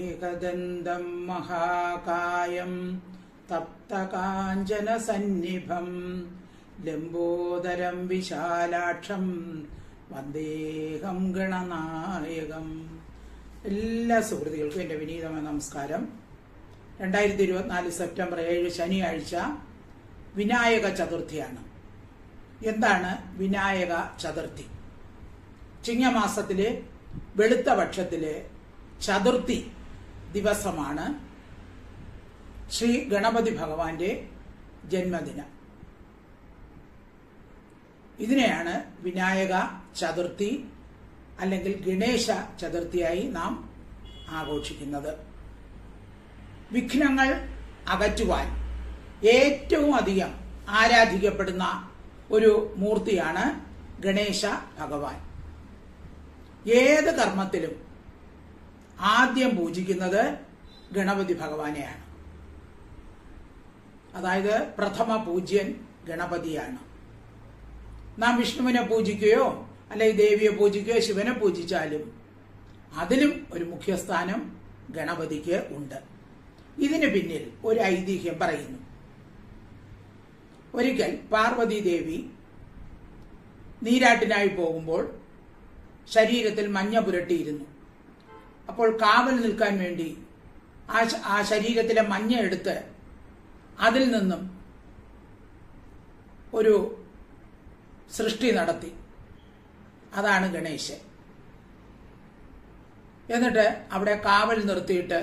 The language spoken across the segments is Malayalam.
ഏകദന്തം മഹാകായം തപ്തകാഞ്ചനസന്നിഭം ലംബോദരം വിശാലാക്ഷം വന്ദേഹം ഗണനായകം എല്ലാ സുഹൃത്തുക്കൾക്കും എന്റെ വിനീതമായ നമസ്കാരം. രണ്ടായിരത്തി ഇരുപത്തിനാല് സെപ്റ്റംബർ ഏഴ് ശനിയാഴ്ച വിനായക ചതുർത്ഥിയാണ്. എന്താണ് വിനായക ചതുർത്ഥി? ചിങ്ങമാസത്തിലെ വെളുത്ത പക്ഷത്തിലെ ചതുർത്ഥി ദിവസമാണ് ശ്രീ ഗണപതി ഭഗവാന്റെ ജന്മദിനം. ഇതിനെയാണ് വിനായക ചതുർത്ഥി അല്ലെങ്കിൽ ഗണേശ ചതുർത്ഥിയായി നാം ആഘോഷിക്കുന്നത്. വിഘ്നങ്ങൾ അകറ്റുവാൻ ഏറ്റവും അധികം ആരാധിക്കപ്പെടുന്ന ഒരു മൂർത്തിയാണ് ഗണേശ ഭഗവാൻ. ഏത് കർമ്മത്തിലും ആദ്യം പൂജിക്കുന്നത് ഗണപതി ഭഗവാനെയാണ്. അതായത് പ്രഥമ പൂജ്യൻ ഗണപതിയാണ്. നാം വിഷ്ണുവിനെ പൂജിക്കുകയോ അല്ലെങ്കിൽ ദേവിയെ പൂജിക്കുകയോ ശിവനെ പൂജിച്ചാലും അതിലും ഒരു മുഖ്യസ്ഥാനം ഗണപതിക്ക് ഉണ്ട്. ഇതിന് പിന്നിൽ ഒരു ഐതിഹ്യം പറയുന്നു. ഒരിക്കൽ പാർവതി ദേവി നീരാട്ടിനായി പോകുമ്പോൾ ശരീരത്തിൽ മഞ്ഞ പുരട്ടിയിരുന്നു. അപ്പോൾ കാവൽ നിൽക്കാൻ വേണ്ടി ആ ആ ശരീരത്തിലെ മഞ്ഞ എടുത്ത് അതിൽ നിന്നും ഒരു സൃഷ്ടി നടത്തി. അതാണ് ഗണേശൻ. എന്നിട്ട് അവിടെ കാവൽ നിർത്തിയിട്ട്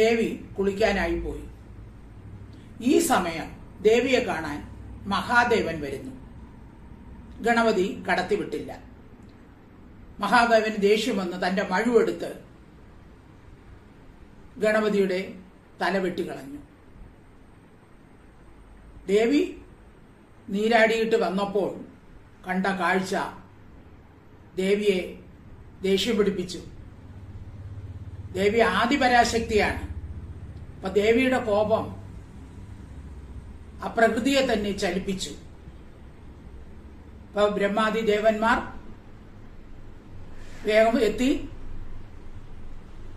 ദേവി കുളിക്കാനായി പോയി. ഈ സമയം ദേവിയെ കാണാൻ മഹാദേവൻ വരുന്നു. ഗണപതി കടത്തിവിട്ടില്ല. മഹാദേവന് ദേഷ്യം വന്ന് തന്റെ മഴുവെടുത്ത് ഗണപതിയുടെ തല വെട്ടിക്കളഞ്ഞു ദേവി നീരാടിയിട്ട് വന്നപ്പോൾ കണ്ട കാഴ്ച ദേവിയെ ദേഷ്യം പിടിപ്പിച്ചു. ദേവി ആദിപരാശക്തിയാണ്. അപ്പൊ ദേവിയുടെ കോപം ആ പ്രകൃതിയെ തന്നെ ചലിപ്പിച്ചു. ഇപ്പൊ ബ്രഹ്മാദി ദേവന്മാർ വേഗം എത്തി.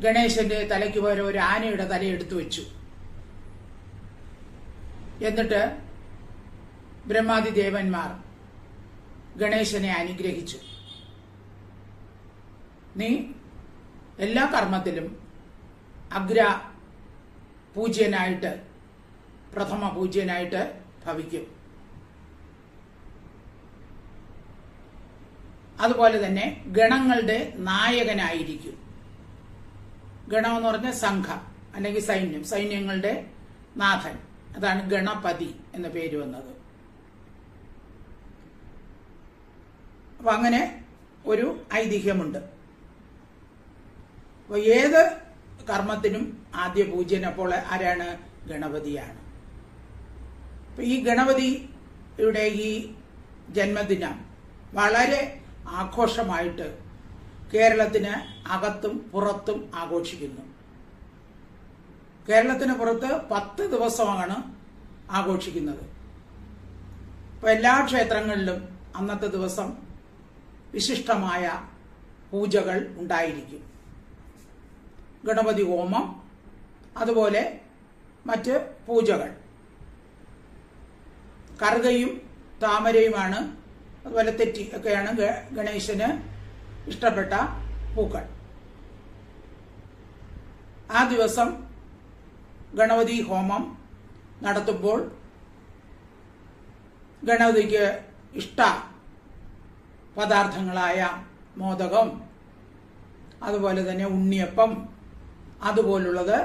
ഗണേശന്റെ തലയ്ക്ക് പകരം ഒരു ആനയുടെ തല എടുത്തു വെച്ചു. എന്നിട്ട് ബ്രഹ്മാദി ദേവന്മാർ ഗണേശനെ അനുഗ്രഹിച്ചു. നീ എല്ലാ കർമ്മത്തിലും അഗ്ര പൂജ്യനായിട്ട് പ്രഥമ പൂജ്യനായിട്ട് ഭവിക്കും. അതുപോലെ തന്നെ ഗണങ്ങളുടെ നായകനായിരിക്കും. ഗണം എന്ന് പറഞ്ഞ സംഘം അല്ലെങ്കിൽ സൈന്യം സൈന്യങ്ങളുടെ നാഥൻ. അതാണ് ഗണപതി എന്ന പേര് വന്നത്. അപ്പൊ അങ്ങനെ ഒരു ഐതിഹ്യമുണ്ട്. അപ്പൊ ഏത് കർമ്മത്തിനും ആദ്യ പൂജ്യൻ അപ്പോൾ ആരാണ്? ഗണപതിയാണ്. ഈ ഗണപതിയുടെ ഈ ജന്മദിനം വളരെ ആഘോഷമായിട്ട് കേരളത്തിന് അകത്തും പുറത്തും ആഘോഷിക്കുന്നു. കേരളത്തിന് പുറത്ത് പത്ത് ദിവസമാണ് ആഘോഷിക്കുന്നത്. ഇപ്പൊ എല്ലാ ക്ഷേത്രങ്ങളിലും അന്നത്തെ ദിവസം വിശിഷ്ടമായ പൂജകൾ ഉണ്ടായിരിക്കും. ഗണപതി ഹോമം അതുപോലെ മറ്റ് പൂജകൾ. കറുകയും താമരയുമാണ് അതുപോലെ തെറ്റി ഒക്കെയാണ് ഗണേശന് ഇഷ്ടപ്പെട്ട പൂക്കൾ. ആ ദിവസം ഗണപതി ഹോമം നടത്തുമ്പോൾ ഗണപതിക്ക് ഇഷ്ട പദാർത്ഥങ്ങളായ മോദകം അതുപോലെ തന്നെ ഉണ്ണിയപ്പം അതുപോലുള്ളത്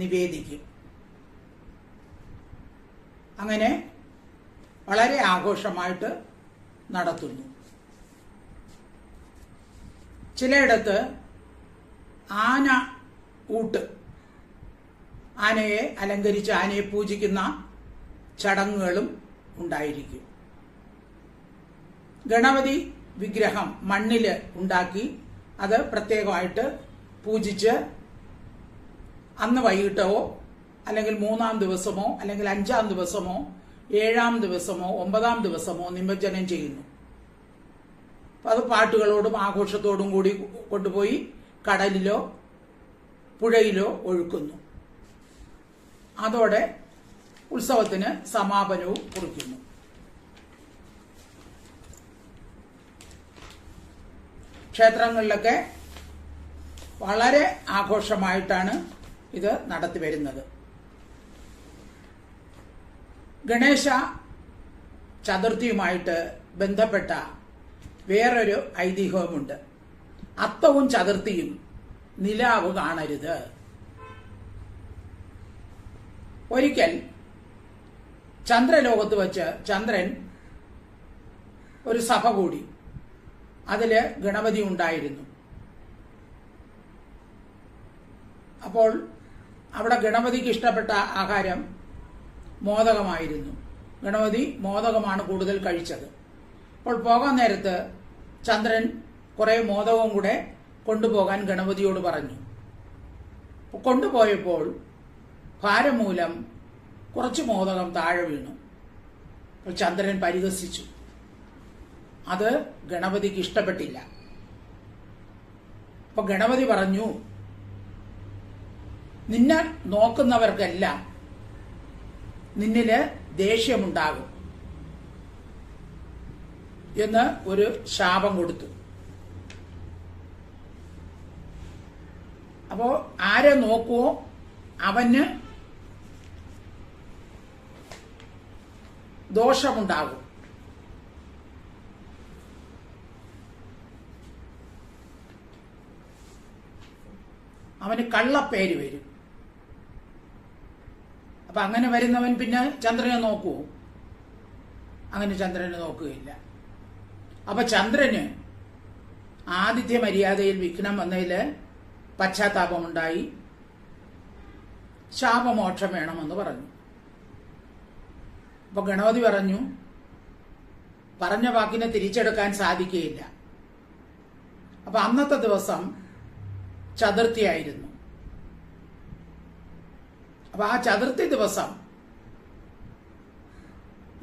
നിവേദിക്കും. അങ്ങനെ വളരെ ആഘോഷമായിട്ട് നടത്തുന്നു. ചിലയിടത്ത് ആന ഊട്ട് ആനയെ അലങ്കരിച്ച് ആനയെ പൂജിക്കുന്ന ചടങ്ങുകളും ഉണ്ടായിരിക്കും. ഗണപതി വിഗ്രഹം മണ്ണിൽ ഉണ്ടാക്കി അത് പ്രത്യേകമായിട്ട് പൂജിച്ച് അന്ന് വൈകിട്ടോ അല്ലെങ്കിൽ മൂന്നാം ദിവസമോ അല്ലെങ്കിൽ അഞ്ചാം ദിവസമോ ഏഴാം ദിവസമോ ഒമ്പതാം ദിവസമോ നിമജ്ജനം ചെയ്യുന്നു. അത് പാട്ടുകളോടും ആഘോഷത്തോടും കൂടി കൊണ്ടുപോയി കടലിലോ പുഴയിലോ ഒഴുക്കുന്നു. അതോടെ ഉത്സവത്തിന് സമാപനവും കുറിക്കുന്നു. ക്ഷേത്രങ്ങളിലൊക്കെ വളരെ ആഘോഷമായിട്ടാണ് ഇത് നടത്തി വരുന്നത്. ഗണേശ ചതുർത്ഥിയുമായിട്ട് ബന്ധപ്പെട്ട വേറൊരു ഐതിഹ്യവുമുണ്ട്. അത്തവും ചതുർത്ഥിയും നിലാവ് കാണരുത്. ഒരിക്കൽ ചന്ദ്രലോകത്ത് വച്ച് ചന്ദ്രൻ ഒരു സഭ കൂടി. അതിൽ ഗണപതി ഉണ്ടായിരുന്നു. അപ്പോൾ അവിടെ ഗണപതിക്ക് ഇഷ്ടപ്പെട്ട ആഹാരം മോദകമായിരുന്നു. ഗണപതി മോദകമാണ് കൂടുതൽ കഴിച്ചത്. അപ്പോൾ പോകാൻ നേരത്ത് ചന്ദ്രൻ കുറെ മോദകവും കൂടെ കൊണ്ടുപോകാൻ ഗണപതിയോട് പറഞ്ഞു. കൊണ്ടുപോയപ്പോൾ ഭാരം മൂലം കുറച്ച് മോദകം താഴെ വീണു. അപ്പോൾ ചന്ദ്രൻ പരിഹസിച്ചു. അത് ഗണപതിക്ക് ഇഷ്ടപ്പെട്ടില്ല. അപ്പൊ ഗണപതി പറഞ്ഞു നിന്നെ നോക്കുന്നവർക്കെല്ലാം നിന്നിൽ ദേഷ്യമുണ്ടാകും. എന്ന് ഒരു ശാപം കൊടുത്തു. അപ്പോ ആരെ നോക്കുവോ? അവന് ദോഷമുണ്ടാകും. അവന് കള്ളപ്പേര് വരും. അപ്പൊ അങ്ങനെ വരുന്നവൻ പിന്നെ ചന്ദ്രനെ നോക്കുവോ അങ്ങനെ ചന്ദ്രനെ നോക്കുകയില്ല. അപ്പൊ ചന്ദ്രന് ആദിത്യ മര്യാദയിൽ വിഘ്നം വന്നതിൽ പശ്ചാത്താപമുണ്ടായി. ശാപമോക്ഷം വേണമെന്ന് പറഞ്ഞു. അപ്പൊ ഗണപതി പറഞ്ഞു പറഞ്ഞ വാക്കിനെ തിരിച്ചെടുക്കാൻ സാധിക്കുകയില്ല. അപ്പൊ അന്നത്തെ ദിവസം ചതുർത്ഥിയായിരുന്നു. അപ്പൊ ആ ചതുർത്ഥി ദിവസം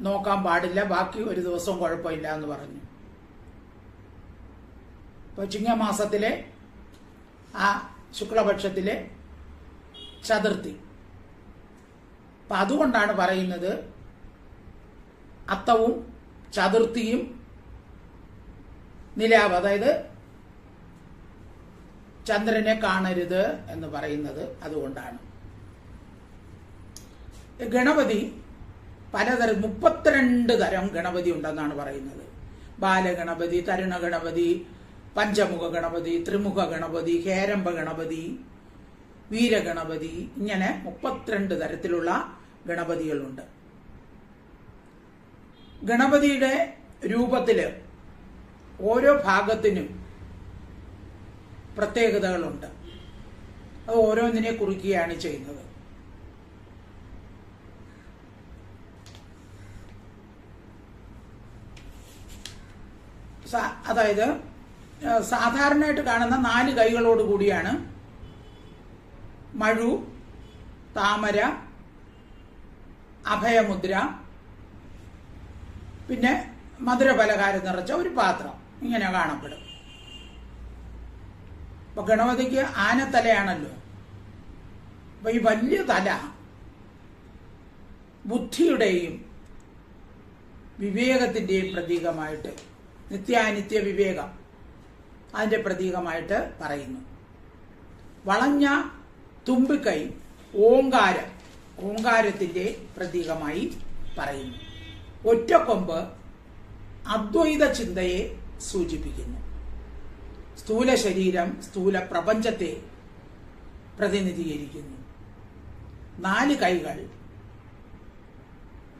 നോക്കാൻ പാടില്ല ബാക്കി ഒരു ദിവസവും കുഴപ്പമില്ല എന്ന് പറഞ്ഞു. ഇപ്പൊ ചിങ്ങമാസത്തിലെ ആ ശുക്ലപക്ഷത്തിലെ ചതുർത്ഥി. അപ്പൊ അതുകൊണ്ടാണ് പറയുന്നത് അത്തവും ചതുർത്ഥിയും നിലാവ്. അതായത് ചന്ദ്രനെ കാണരുത് എന്ന് പറയുന്നത് അതുകൊണ്ടാണ്. ഗണപതി പലതരം മുപ്പത്തിരണ്ട് തരം ഗണപതി ഉണ്ടെന്നാണ് പറയുന്നത്. ബാലഗണപതി തരുണ ഗണപതി പഞ്ചമുഖ ഗണപതി ത്രിമുഖ ഗണപതി ഹേരംബ ഗണപതി വീരഗണപതി ഇങ്ങനെ മുപ്പത്തിരണ്ട് തരത്തിലുള്ള ഗണപതികളുണ്ട്. ഗണപതിയുടെ രൂപത്തിൽ ഓരോ ഭാഗത്തിനും പ്രത്യേകതകളുണ്ട്. അത് ഓരോന്നിനെ കുറിക്കുകയാണ് ചെയ്യുന്നത്. അതായത് സാധാരണയായിട്ട് കാണുന്ന നാല് കൈകളോട് കൂടിയാണ് മഴു താമര അഭയമുദ്ര പിന്നെ മധുരപലഹാരം നിറച്ച ഒരു പാത്രം ഇങ്ങനെ കാണപ്പെടും. അപ്പൊ ഗണപതിക്ക് ആനത്തലയാണല്ലോ. അപ്പൊ ഈ വലിയ തല ബുദ്ധിയുടെയും വിവേകത്തിന്റെയും പ്രതീകമായിട്ട് നിത്യാനിത്യ വിവേകം. അതിന്റെ പ്രതീകമായിട്ട് പറയുന്നു. വളഞ്ഞ തുമ്പിക്കൈ ഓങ്കാരം ഓങ്കാരത്തിന്റെ പ്രതീകമായി പറയുന്നു. ഒറ്റക്കൊമ്പ് അദ്വൈത ചിന്തയെ സൂചിപ്പിക്കുന്നു. സ്ഥൂല ശരീരം സ്ഥൂല പ്രപഞ്ചത്തെ പ്രതിനിധീകരിക്കുന്നു. നാല് കൈകൾ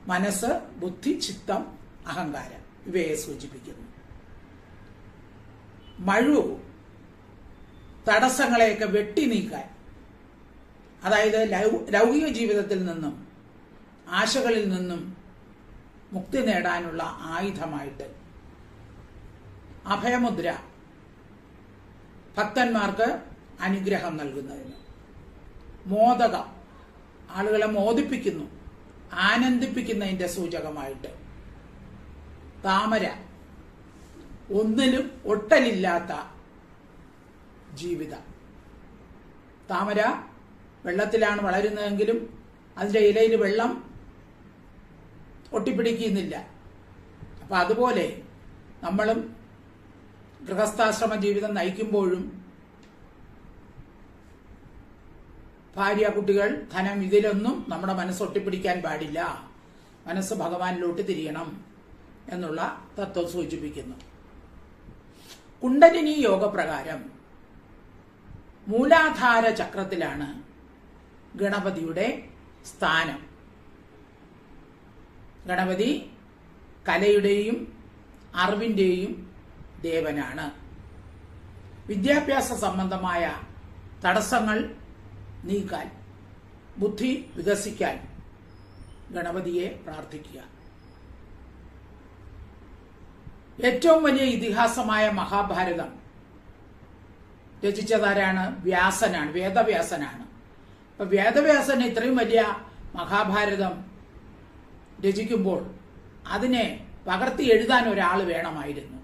മനസ്സ് ബുദ്ധി ചിത്തം അഹങ്കാരം ഇവയെ സൂചിപ്പിക്കുന്നു. മഴു തടസ്സങ്ങളെയൊക്കെ വെട്ടി നീക്കാൻ. അതായത് ലൗകിക ജീവിതത്തിൽ നിന്നും ആശകളിൽ നിന്നും മുക്തി നേടാനുള്ള ആയുധമായിട്ട്. അഭയമുദ്ര ഭക്തന്മാർക്ക് അനുഗ്രഹം നൽകുന്നതിന്. മോദകം. ആളുകളെ മോദിപ്പിക്കുന്നു ആനന്ദിപ്പിക്കുന്നതിന്റെ സൂചകമായിട്ട്. താമര. ഒന്നിലും ഒട്ടലില്ലാത്ത ജീവിതം. താമര വെള്ളത്തിലാണ് വളരുന്നതെങ്കിലും അതിന്റെ ഇലയിൽ വെള്ളം ഒട്ടിപ്പിടിക്കുന്നില്ല. അപ്പം അതുപോലെ നമ്മളും ഗൃഹസ്ഥാശ്രമ ജീവിതം നയിക്കുമ്പോഴും ഭാര്യ കുട്ടികൾ ധനം ഇതിലൊന്നും നമ്മുടെ മനസ്സ് ഒട്ടിപ്പിടിക്കാൻ പാടില്ല. മനസ്സ് ഭഗവാനിലോട്ട് തിരിയണം എന്നുള്ള തത്വം സൂചിപ്പിക്കുന്നു. കുണ്ടലിനി യോഗപ്രകാരം മൂലാധാര ചക്രത്തിലാണ് ഗണപതിയുടെ സ്ഥാനം. ഗണപതി കലയുടെയും അറിവിന്റെയും ദേവനാണ്. വിദ്യാഭ്യാസ സംബന്ധമായ തടസ്സങ്ങൾ നീക്കാൻ ബുദ്ധി വികസിക്കാൻ ഗണപതിയെ പ്രാർത്ഥിക്കുക. ഏറ്റവും വലിയ ഇതിഹാസമായ മഹാഭാരതം. രചിച്ചതാരാണ്? വ്യാസനാണ് വേദവ്യാസനാണ്. അപ്പൊ വേദവ്യാസൻ ഇത്രയും വലിയ മഹാഭാരതം രചിക്കുമ്പോൾ അതിനെ പകർത്തി എഴുതാൻ ഒരാൾ വേണമായിരുന്നു.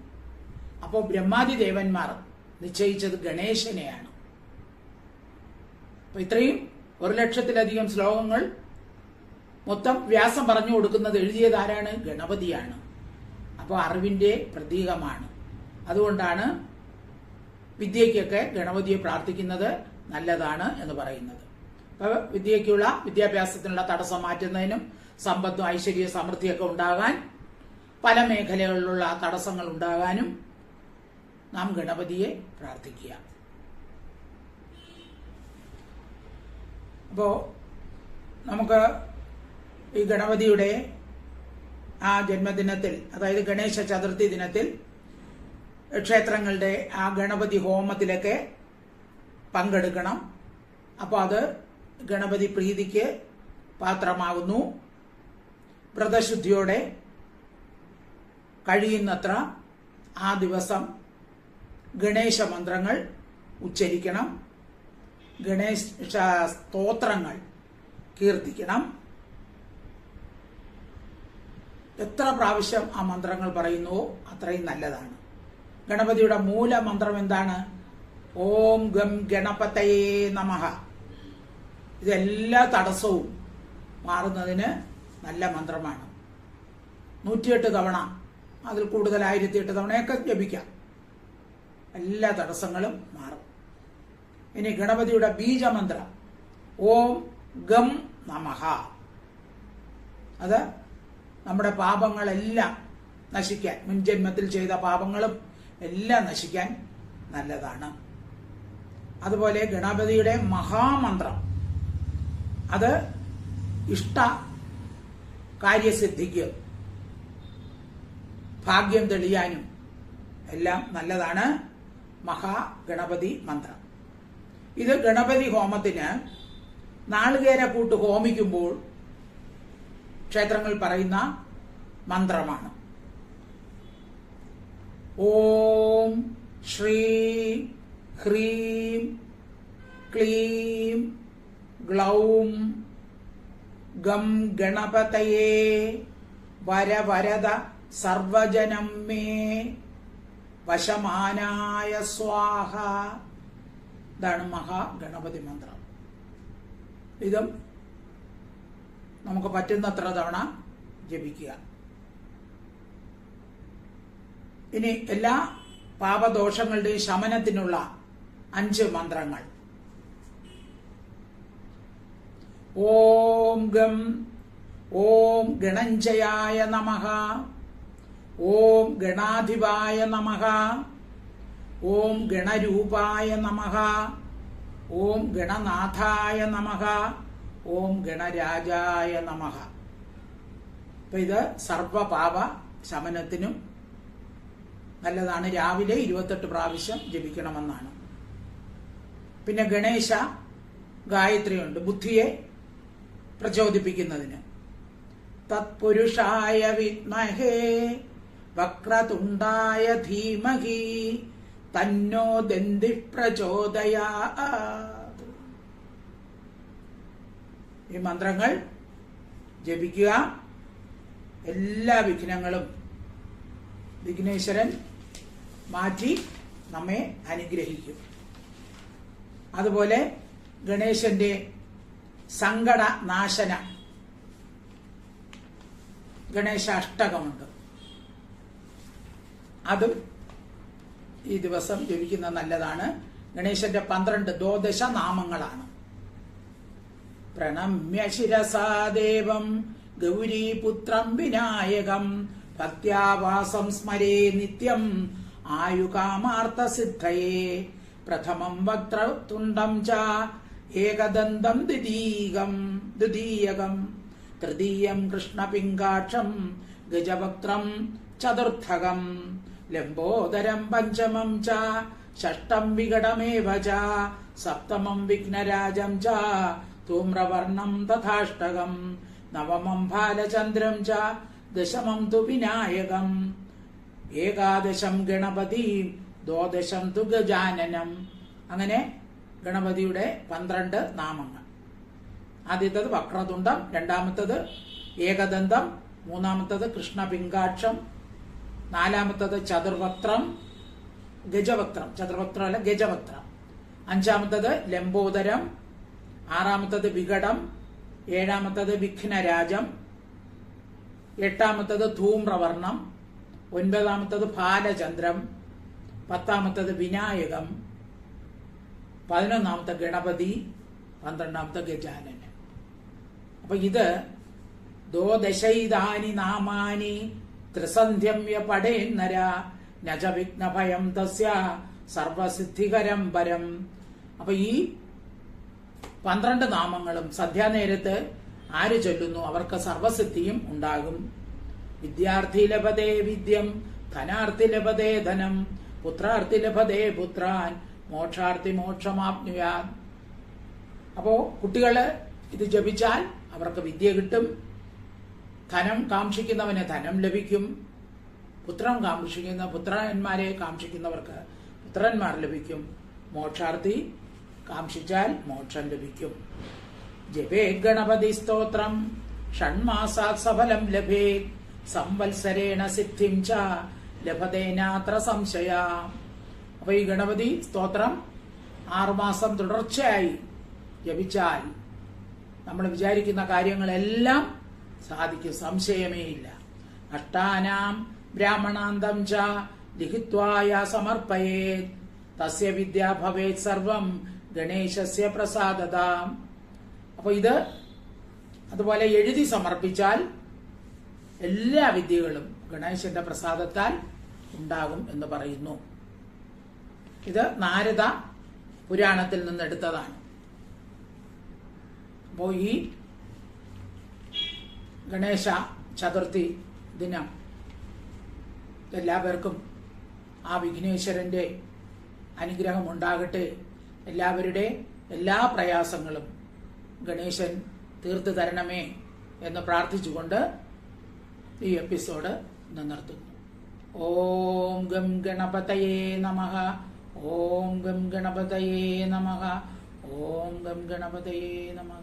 അപ്പോൾ ബ്രഹ്മാതി ദേവന്മാർ നിശ്ചയിച്ചത് ഗണേശനെയാണ്. അപ്പൊ ഇത്രയും ഒരു ലക്ഷത്തിലധികം ശ്ലോകങ്ങൾ മൊത്തം വ്യാസം പറഞ്ഞു കൊടുക്കുന്നത് എഴുതിയത് ആരാണ്? ഗണപതിയാണ്. അപ്പോൾ അറിവിന്റെ പ്രതീകമാണ്. അതുകൊണ്ടാണ് വിദ്യയ്ക്കൊക്കെ ഗണപതിയെ പ്രാർത്ഥിക്കുന്നത് നല്ലതാണ് എന്ന് പറയുന്നത്. അപ്പോൾ വിദ്യയ്ക്കുള്ള വിദ്യാഭ്യാസത്തിനുള്ള തടസ്സം മാറ്റുന്നതിനും സമ്പത്തും ഐശ്വര്യ സമൃദ്ധിയൊക്കെ ഉണ്ടാകാൻ പല മേഖലകളിലുള്ള തടസ്സങ്ങൾ ഉണ്ടാകാനും നാം ഗണപതിയെ പ്രാർത്ഥിക്കുക. അപ്പോൾ നമുക്ക് ഈ ഗണപതിയുടെ ആ ജന്മദിനത്തിൽ അതായത് ഗണേശ ചതുർത്ഥി ദിനത്തിൽ ക്ഷേത്രങ്ങളുടെ ആ ഗണപതി ഹോമത്തിലൊക്കെ പങ്കെടുക്കണം. അപ്പോൾ അത് ഗണപതി പ്രീതിക്ക് പാത്രമാകുന്നു വ്രതശുദ്ധിയോടെ കഴിയുന്നത്ര ആ ദിവസം ഗണേശ മന്ത്രങ്ങൾ ഉച്ചരിക്കണം. ഗണേശ സ്തോത്രങ്ങൾ കീർത്തിക്കണം. എത്ര പ്രാവശ്യം ആ മന്ത്രങ്ങൾ പറയുന്നുവോ അത്രയും നല്ലതാണ്. ഗണപതിയുടെ മൂലമന്ത്രം എന്താണ്? ഓം ഗം ഗണപതയേ നമഹ ഇതെല്ലാ തടസ്സവും മാറുന്നതിന് നല്ല മന്ത്രമാണ്. നൂറ്റിയെട്ട് തവണ അതിൽ കൂടുതൽ ആയിരത്തി എട്ട് തവണയൊക്കെ ജപിക്കാം. എല്ലാ തടസ്സങ്ങളും മാറും. ഇനി ഗണപതിയുടെ ബീജമന്ത്രം. ഓം ഗം നമഹ അത് നമ്മുടെ പാപങ്ങളെല്ലാം നശിക്കാൻ മുൻജന്മത്തിൽ ചെയ്ത പാപങ്ങളും എല്ലാം നശിക്കാൻ നല്ലതാണ്. അതുപോലെ ഗണപതിയുടെ മഹാമന്ത്രം. അത് ഇഷ്ട കാര്യസിദ്ധിക്ക് ഭാഗ്യം തെളിയാനും എല്ലാം നല്ലതാണ് മഹാഗണപതി മന്ത്രം. ഇത് ഗണപതി ഹോമത്തിന് നാളികേര കൂട്ട് ഹോമിക്കുമ്പോൾ ക്ഷേത്രങ്ങൾ പറയുന്ന മന്ത്രമാണ്. ഓം ശ്രീം ഹ്രീം ക്ലീം ഗ്ലൗം ഗം ഗണപതയേ വരവരദ സർവജനം മേ വശമാനായ സ്വാഹ. ഇതാണ് മഹാഗണപതി മന്ത്രം. ഇതും നമുക്ക് പറ്റുന്നത്ര തവണ ജപിക്കുക. ഇനി എല്ലാ പാപദോഷങ്ങളുടെയും ശമനത്തിനുള്ള അഞ്ച് മന്ത്രങ്ങൾ. ഓം ഗം ഓം ഗണഞ്ജയായ നമഃ ഓം ഗണാധിപായ നമഃ ഓം ഗണരൂപായ നമഃ ഓം ഗണനാഥായ നമഃ ഓം ഗണരാജായ നമഃ. അപ്പൊ ഇത് സർവപാപ ശമനത്തിനും നല്ലതാണ്. രാവിലെ ഇരുപത്തെട്ട് പ്രാവശ്യം ജപിക്കണമെന്നാണ്. പിന്നെ ഗണേശ ഗായത്രിയുണ്ട്. ബുദ്ധിയെ പ്രചോദിപ്പിക്കുന്നതിന്. തത്പുരുഷായ വിദ്മഹേ വക്രതുണ്ടായ ധീമഹി തന്നോ ദന്തി പ്രചോദയാ ഈ മന്ത്രങ്ങൾ ജപിക്കുക. എല്ലാ വിഘ്നങ്ങളും വിഘ്നേശ്വരൻ മാറ്റി നമ്മെ അനുഗ്രഹിക്കും. അതുപോലെ ഗണേശന്റെ സങ്കട നാശന ഗണേശ അഷ്ടകമുണ്ട് അതും ഈ ദിവസം ജപിക്കുന്നത് നല്ലതാണ്. ഗണേശന്റെ പന്ത്രണ്ട് ദ്വാദശ നാമങ്ങളാണ് പ്രണമ്യ ശിരസാദേവം ഗൗരീപുത്രം വിനായകം ഭക്യാവാസം സ്മരേ നിത്യം ആയുകാമാർത്ഥസിദ്ധയേ. പ്രഥമം വക്രതുണ്ടം ച ഏകദന്തം ദ്വിതീകം ദ്വിതീയകം തൃതീയം കൃഷ്ണപിങ്കാക്ഷം ഗജവക്ത്രം ചതുർത്ഥകം. ലംബോദരം പഞ്ചമം ച ഷഷ്ടം വികടമേവ ച സപ്തമം വിഘ്നരാജം ച ധൂമ്രവർണം തഥാഷ്ടകം. നവമം ഭാലചന്ദ്രം ച ദശമം തു വിനായകം. ഏകാദശം ഗണപതി ദ്വാദശം തു ഗജാനനം. അങ്ങനെ ഗണപതിയുടെ പന്ത്രണ്ട് നാമങ്ങൾ. ആദ്യത്തത് വക്രതുണ്ടം രണ്ടാമത്തത് ഏകദന്തം മൂന്നാമത്തത് കൃഷ്ണപിങ്കാക്ഷം നാലാമത്തത് ചതുർവക്ത്രം ഗജവക്ത്രം ചതുർവക്ത്രം അല്ല ഗജവക്ത്രം അഞ്ചാമത്തത് ലംബോദരം ആറാമത്തത് വികടം ഏഴാമത്തത് വിഘ്നരാജം എട്ടാമത്തത് ധൂമ്രവർണം ഒൻപതാമത്തത് ഭാലചന്ദ്രം പത്താമത്തത് വിനായകം പതിനൊന്നാമത്തെ ഗണപതി പന്ത്രണ്ടാമത്തെ ഗജാനൻ. അപ്പൊ ഇത് ദോദശൈതാനി നാമാനി ത്രിസന്ധ്യമ്യ പടേന്നര നജ വിഘ്നഭയം തസ്യ സർവസിദ്ധികരം പരം. അപ്പൊ ഈ പന്ത്രണ്ട് നാമങ്ങളും സന്ധ്യാനേരത്ത് ആര് ചൊല്ലുന്നു അവർക്ക് സർവസിദ്ധിയും ഉണ്ടാകും. വിദ്യാർത്ഥി ലഭതേ വിദ്യം ധനാർത്ഥി ലഭതേ ധനം പുത്രാർത്ഥി ലഭതേ പുത്രാൻ മോക്ഷാർത്ഥി മോക്ഷമാപ്നുയാൻ അപ്പോ കുട്ടികൾ ഇത് ജപിച്ചാൽ അവർക്ക് വിദ്യ കിട്ടും. ധനം കാക്ഷിക്കുന്നവന് ധനം ലഭിക്കും. പുത്രം കാക്ഷിക്കുന്ന പുത്രന്മാരെ കാക്ഷിക്കുന്നവർക്ക് പുത്രന്മാർ ലഭിക്കും. മോക്ഷാർത്ഥി കാക്ഷിച്ചാൽ മോക്ഷം ലഭിക്കും. ജപേ ഗണപതി സ്തോത്രം. ഷൺമാസാത് സഫലം ലഭേ. സംവത്സരേണ സിദ്ധിം ച. ലഭതേനാത്ര സംശയ. അപ്പൊ ഈ ഗണപതി സ്തോത്രം ആറുമാസം തുടർച്ചയായി ജപിച്ചാൽ നമ്മൾ വിചാരിക്കുന്ന കാര്യങ്ങളെല്ലാം സാധിക്കും. സംശയമേ ഇല്ല. അഷ്ടാനാം ബ്രാഹ്മണാന്തം ച. ലിഖിത്വായ സമർപ്പയേ തസ്യ വിദ്യ ഭവേത് സർവം ഗണേശസ്യ പ്രസാദത. അപ്പൊ ഇത് അതുപോലെ എഴുതി സമർപ്പിച്ചാൽ എല്ലാ വിദ്യകളും ഗണേശന്റെ പ്രസാദത്താൽ ഉണ്ടാകും എന്ന് പറയുന്നു. ഇത് നാരദ പുരാണത്തിൽ നിന്നെടുത്തതാണ് അപ്പോ ഈ ഗണേശ ചതുർത്ഥി ദിനം എല്ലാവർക്കും ആ വിഘ്നേശ്വരന്റെ അനുഗ്രഹം ഉണ്ടാകട്ടെ എല്ലാവരുടെ എല്ലാ പ്രയാസങ്ങളും ഗണേശൻ തീർത്തു തരണമേ എന്ന് പ്രാർത്ഥിച്ചുകൊണ്ട് ഈ എപ്പിസോഡ് നിർത്തുന്നു. ഓം ഗം ഗണപതയേ നമ. ഓം ഗം ഗണപതയേ നമ. ഓം ഗം ഗണപതയേ നമ.